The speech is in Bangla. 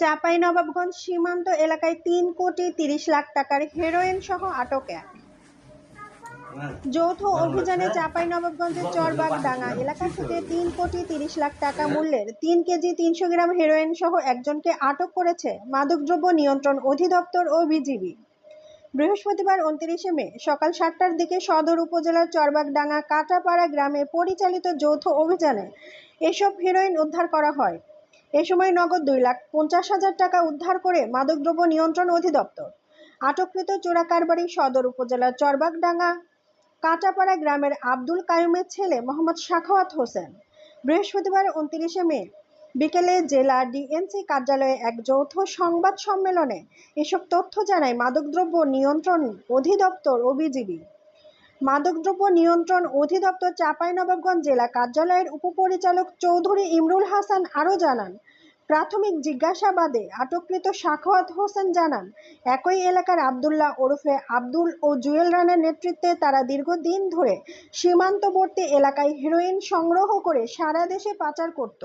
চাঁপাই নবাবগঞ্জ সীমান্ত এলাকায় তিন কোটি তিরিশ লাখ টাকার হেরোইন সহ আটক এক। যৌথ অভিযানে চাঁপাই নবাবগঞ্জের চরবাগ ডাঙ্গা এলাকা থেকে তিন কোটি তিরিশ লাখ টাকা মূল্যের তিন কেজি তিনশো গ্রাম হেরোইন সহ একজনকে আটক করেছে মাদকদ্রব্য নিয়ন্ত্রণ অধিদপ্তর ও বিজিবি। বৃহস্পতিবার উনত্রিশে মে সকাল সাতটার দিকে সদর উপজেলার চরবাগডাঙ্গা কাটাপাড়া গ্রামে পরিচালিত যৌথ অভিযানে এসব হেরোইন উদ্ধার করা হয়। এ সময় নগদ দুই লাখ পঞ্চাশ হাজার টাকা উদ্ধার করে মাদকদ্রব্য নিয়ন্ত্রণ অধিদপ্তর। আটককৃত চোরা কারবারি সদর উপজেলার চরবাগডাঙ্গা, কাটাপাড়া গ্রামের আব্দুল কায়ুমের ছেলে মোহাম্মদ সাখাওয়াত হোসেন। বৃহস্পতিবার উনত্রিশে মে বিকেলে জেলা ডিএনসি কার্যালয়ে এক যৌথ সংবাদ সম্মেলনে এসব তথ্য জানায় মাদকদ্রব্য নিয়ন্ত্রণ অধিদপ্তর ও বিজিবি মাদকদ্রব্য নিয়ন্ত্রণ অধিদপ্তর চাঁপাইনবাবগঞ্জ জেলা কার্যালয়ের উপপরিচালক চৌধুরী ইমরুল হাসান আরও জানান প্রাথমিক জিজ্ঞাসাবাদে আটককৃত সাখাওয়াত হোসেন জানান, একই এলাকার আবদুল্লাহ ওরফে আব্দুল ও জুয়েল রানার নেতৃত্বে তারা দীর্ঘদিন ধরে সীমান্তবর্তী এলাকায় হেরোইন সংগ্রহ করে সারা দেশে পাচার করত।